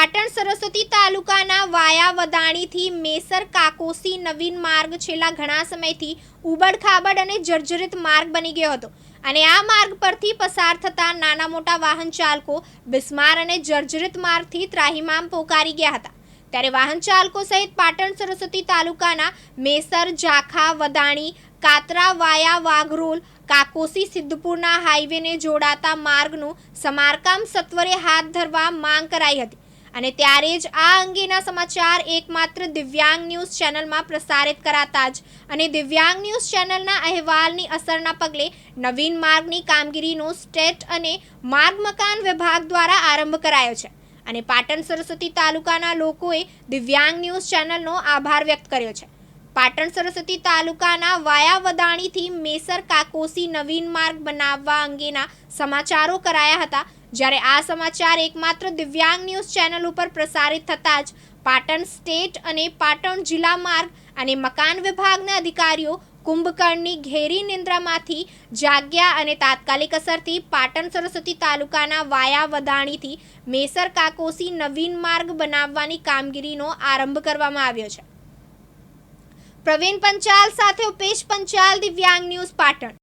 પાટણ સરસ્વતી તાલુકાના વાયા વદાણીથી મેસર કાકોસી નવીન માર્ગ છેલ્લા ઘણા સમયથી ઉબડ-ખાબડ અને જર્જરિત માર્ગ બની ગયો હતો. અને આ માર્ગ પરથી પસાર થતા નાના મોટા વાહન ચાલકો બિસ્માર અને જર્જરિત માર્ગથી ત્રાહિમામ પોકારી ગયા હતા. ત્યારે વાહન ચાલકો સહિત પાટણ સરસ્વતી તાલુકાના મેસર જાખા વદાણી, કાતરા, વાયા, વાઘરોલ, કાકોસી, સિદ્ધપુરના હાઈવેને જોડાતા માર્ગનું સમારકામ સત્વરે હાથ ધરવા માંગ કરાઈ હતી. અને ત્યારે જ આ અંગેના સમાચાર એકમાત્ર દિવ્યાંગ ન્યૂઝ ચેનલમાં પ્રસારિત કરાતા જ. અને દિવ્યાંગ ન્યૂઝ ચેનલના અહેવાલની અસરના પગલે નવીન માર્ગની કામગીરીનો સ્ટેટ અને માર્ગ મકાન વિભાગ દ્વારા આરંભ કરાયો છે. અને પાટણ સરસ્વતી તાલુકાના લોકોએ દિવ્યાંગ ન્યૂઝ ચેનલનો આભાર વ્યક્ત કર્યો છે. પાટણ સરસ્વતી તાલુકાના વાયા વદાણીથી મેસર કાકોસી નવીન માર્ગ બનાવવા અંગેના સમાચારો કરાયા હતા જ્યારે આ સમાચાર એકમાત્ર દિવ્યાંગ ન્યૂઝ ચેનલ ઉપર પ્રસારિત થતાં જ પાટણ સ્ટેટ અને પાટણ જિલ્લા માર્ગ અને મકાન વિભાગના અધિકારીઓ કુંભકર્ણની ઘેરી નિંદ્રામાંથી જાગ્યા અને તાત્કાલિક અસરથી પાટણ સરસ્વતી તાલુકાના વાયા વદાણીથી મેસર કાકોસી નવીન માર્ગ બનાવવાની કામગીરીનો આરંભ કરવામાં આવ્યો છે. પ્રવીણ પંચાલ સાથે ઉપેશ પંચાલ, દિવ્યાંગ ન્યૂઝ પાટણ.